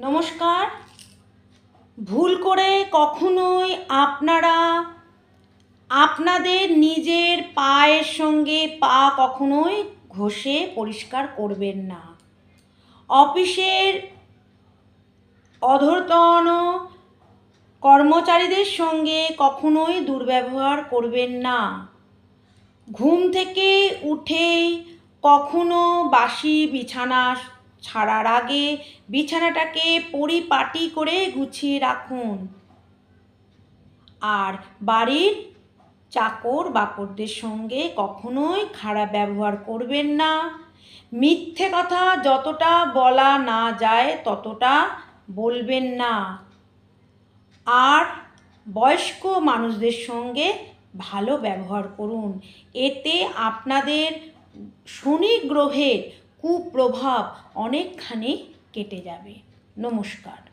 নমস্কার। ভুল করে কখনোই আপনারা আপনাদের নিজের পায়ের সঙ্গে পা কখনোই ঘষে পরিষ্কার করবেন না। অফিসের অধরতন কর্মচারীদের সঙ্গে কখনোই দুর্ব্যবহার করবেন না। ঘুম থেকে উঠেই কখনো বাসি বিছানা ছাড়ার আগে বিছানাটাকে পরিপাটি করে গুছিয়ে রাখুন। আর বাড়ির চাকর বাকরদের সঙ্গে কখনোই খারাপ ব্যবহার করবেন না। মিথ্যে কথা যতটা বলা না যায় ততটা বলবেন না। আর বয়স্ক মানুষদের সঙ্গে ভালো ব্যবহার করুন। এতে আপনাদের শনি গ্রহের কুপ্রভাব অনেকখানি কেটে যাবে। নমস্কার।